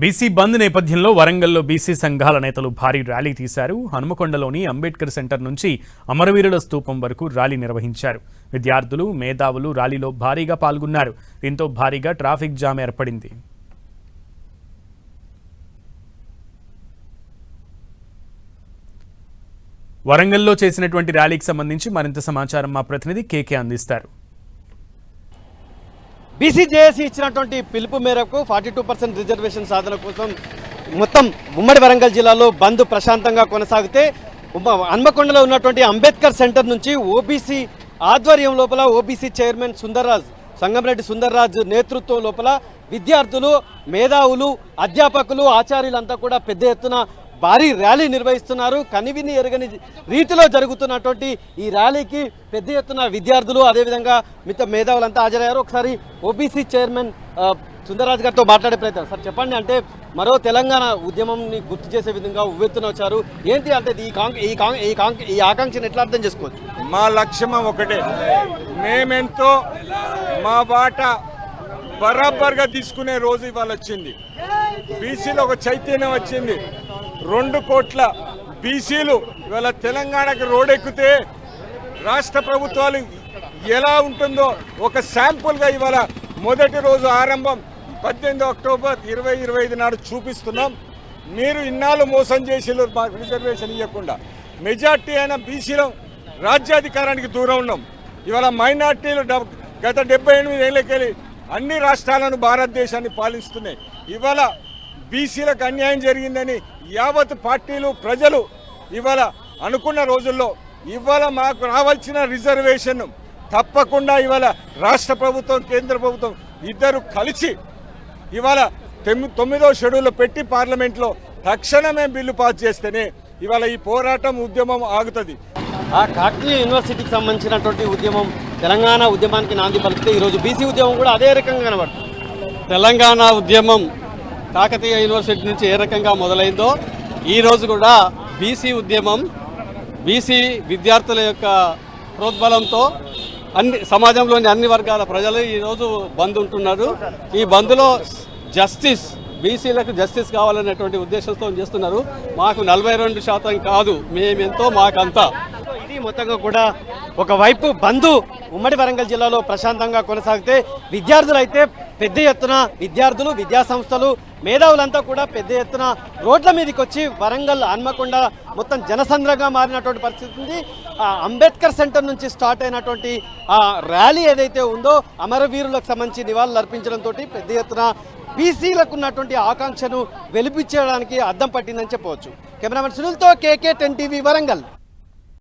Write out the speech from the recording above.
BC బంద్ నేపథ్యంలో వరంగల్లో BC సంఘాల నేతలు భారీ ర్యాలీ తీశారు. హనుమకొండలోని అంబేద్కర్ సెంటర్ నుంచి అమరవీరుల స్తూపం వరకు ర్యాలీ నిర్వహించారు. విద్యార్థులు మేధావులు ర్యాలీలో భారీగా పాల్గొన్నారు. దీంతో భారీగా ట్రాఫిక్ జామ్ ఏర్పడింది. వరంగల్లో చేసినటువంటి ర్యాలీకి సంబంధించి మరింత సమాచారం మా ప్రతినిధి కేకే అందిస్తారు. బీసీజేఏసీ ఇచ్చినటువంటి పిలుపు మేరకు ఫార్టీ టూ పర్సెంట్ రిజర్వేషన్ సాధన కోసం మొత్తం ఉమ్మడి వరంగల్ జిల్లాలో బంద్ ప్రశాంతంగా కొనసాగితే హన్మకొండలో ఉన్నటువంటి అంబేద్కర్ సెంటర్ నుంచి ఓబీసీ ఆధ్వర్యం లోపల ఓబీసీ చైర్మన్ సుందర్రాజ్ సంగంరెడ్డి సుందర్రాజ్ నేతృత్వం లోపల విద్యార్థులు మేధావులు అధ్యాపకులు ఆచార్యులంతా కూడా పెద్ద ఎత్తున భారీ ర్యాలీ నిర్వహిస్తున్నారు. కనివిని ఎరగని రీతిలో జరుగుతున్నటువంటి ఈ ర్యాలీకి పెద్ద ఎత్తున విద్యార్థులు అదేవిధంగా మిగతా మేధావులంతా హాజరయ్యారు. ఒకసారి ఓబీసీ చైర్మన్ సుందరరాజ్ గారితో మాట్లాడే ప్రయత్నం. సార్ చెప్పండి అంటే మరో తెలంగాణ ఉద్యమంని గుర్తు చేసే విధంగా ఉవ్వెత్తున వచ్చారు. ఏంటి అంటే ఈ కాంగ్ ఈ కాంగ్ ఈ కాంక్ ఈ ఆకాంక్షను ఎట్లా అర్థం చేసుకోవచ్చు? మా లక్ష్యం ఒకటే. మేమెంతో మా బాట బరాబర్గా తీసుకునే రోజు ఇవాళ వచ్చింది. బీసీలో ఒక చైతన్యం వచ్చింది. రెండు కోట్ల బీసీలు ఇవాళ తెలంగాణకి రోడెక్కితే రాష్ట్ర ప్రభుత్వాలు ఎలా ఉంటుందో ఒక శాంపుల్గా ఇవాళ మొదటి రోజు ఆరంభం పద్దెనిమిది అక్టోబర్ ఇరవై ఇరవై ఐదు నాడు చూపిస్తున్నాం. మీరు ఇన్నాళ్ళు మోసం చేసిరు మాకు రిజర్వేషన్ ఇవ్వకుండా మెజార్టీ అయిన బీసీలో రాజ్యాధికారానికి దూరం ఉన్నాం. ఇవాళ మైనార్టీలు డబ్- గత డెబ్బై ఎనిమిది ఏళ్ళకెళ్ళి అన్ని రాష్ట్రాలను భారతదేశాన్ని పాలిస్తున్నాయి. ఇవాళ బీసీలకు అన్యాయం జరిగిందని యావత్ పార్టీలు ప్రజలు ఇవాళ అనుకున్న రోజుల్లో ఇవాళ మాకు రావాల్సిన రిజర్వేషన్ తప్పకుండా ఇవాళ రాష్ట్ర ప్రభుత్వం కేంద్ర ప్రభుత్వం ఇద్దరు కలిసి ఇవాళ తెమ్- తొమ్మిదో షెడ్యూల్ పెట్టి పార్లమెంట్లో తక్షణమే బిల్లు పాస్ చేస్తేనే ఇవాళ ఈ పోరాటం ఉద్యమం ఆగుతుంది. ఆ కాకతీయ యూనివర్సిటీకి సంబంధించినటువంటి ఉద్యమం తెలంగాణ ఉద్యమానికి నాంది పలికితే ఈరోజు బీసీ ఉద్యమం కూడా అదే రకంగా కనబడుతుంది. తెలంగాణ ఉద్యమం కాకతీయ యూనివర్సిటీ నుంచి ఏ రకంగా మొదలైందో ఈరోజు కూడా బీసీ ఉద్యమం బీసీ విద్యార్థుల యొక్క ప్రోద్బలంతో అన్ని సమాజంలోని అన్ని వర్గాల ప్రజలు ఈరోజు బంద్ ఉంటున్నారు. ఈ బంద్లో జస్టిస్ బీసీలకు జస్టిస్ కావాలనేటువంటి ఉద్దేశంతో చేస్తున్నారు. మాకు నలభై రెండు శాతం కాదు మేమెంతో మాకంతా. ఇది మొత్తంగా కూడా ఒకవైపు బంధు ఉమ్మడి వరంగల్ జిల్లాలో ప్రశాంతంగా కొనసాగితే విద్యార్థులు అయితే పెద్ద ఎత్తున విద్యార్థులు విద్యా సంస్థలు మేధావులంతా కూడా పెద్ద ఎత్తున రోడ్ల మీదకి వచ్చి వరంగల్ హన్మకొండ మొత్తం జనసంద్రంగా మారినటువంటి పరిస్థితి ఉంది. అంబేద్కర్ సెంటర్ నుంచి స్టార్ట్ అయినటువంటి ఆ ర్యాలీ ఏదైతే ఉందో అమరవీరులకు సంబంధించి నివాళులు అర్పించడంతో పెద్ద ఎత్తున బీసీలకు ఉన్నటువంటి ఆకాంక్షను వెలిపించడానికి అద్దం పట్టిందని చెప్పవచ్చు. కెమెరామెన్ సునీల్తో కేకే టెన్ టీవీ వరంగల్.